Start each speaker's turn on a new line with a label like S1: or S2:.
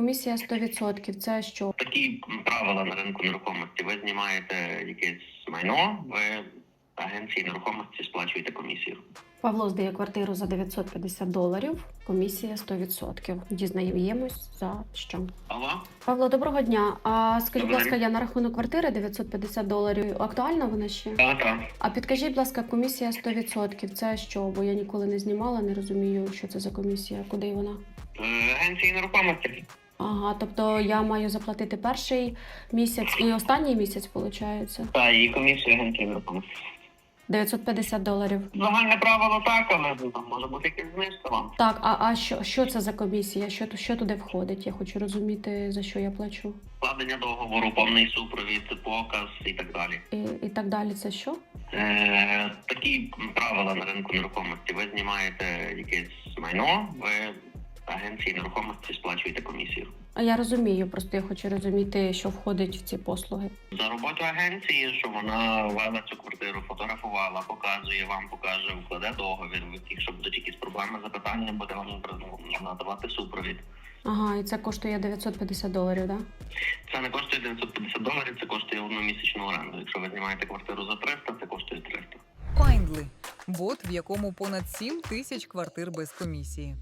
S1: комісія 100%. Це що?
S2: Такі правила на ринку нерухомості. Ви знімаєте якесь майно, ви агенції нерухомості сплачуєте комісію.
S1: Павло здає квартиру за 950 доларів. Комісія 100%. Дізнаємось за що.
S2: Алло?
S1: Павло, доброго дня. А скажіть, будь ласка, я на рахунок квартири 950 доларів. Актуальна вона ще?
S2: Так, так.
S1: А підкажіть, будь ласка, комісія 100%. Це що? Бо я ніколи не знімала, не розумію, що це за комісія, куди вона.
S2: Е, Агенції нерухомості.
S1: Ага, тобто я маю заплатити перший місяць і останній місяць, виходить?
S2: Та і комісію нерухомості.
S1: 950 доларів.
S2: Загальне правило так, але ну, там може бути якась знижка вам.
S1: Так, а, а що, що це за комісія? Що, що туди входить? Я хочу розуміти, за що я плачу.
S2: Складення договору, повний супровід, показ і так далі.
S1: І, і так далі. Це що?
S2: Е, такі правила на ринку нерухомості. Ви знімаєте якесь майно, ви агенції нерухомості сплачуєте комісію.
S1: А я розумію, просто я хочу розуміти, що входить в ці послуги.
S2: За роботу агенції, що вона вела цю квартиру, фотографувала, показує вам, покаже, вкладе договір. Якщо будуть якісь проблеми, запитання, буде вам ну, надавати супровід.
S1: Ага, і це коштує 950 доларів, так? Да?
S2: Це не коштує 950 доларів, це коштує одномісячну оренду. Якщо ви знімаєте квартиру за 300, це коштує 300.
S3: Findly – бот, в якому понад 7 тисяч квартир без комісії.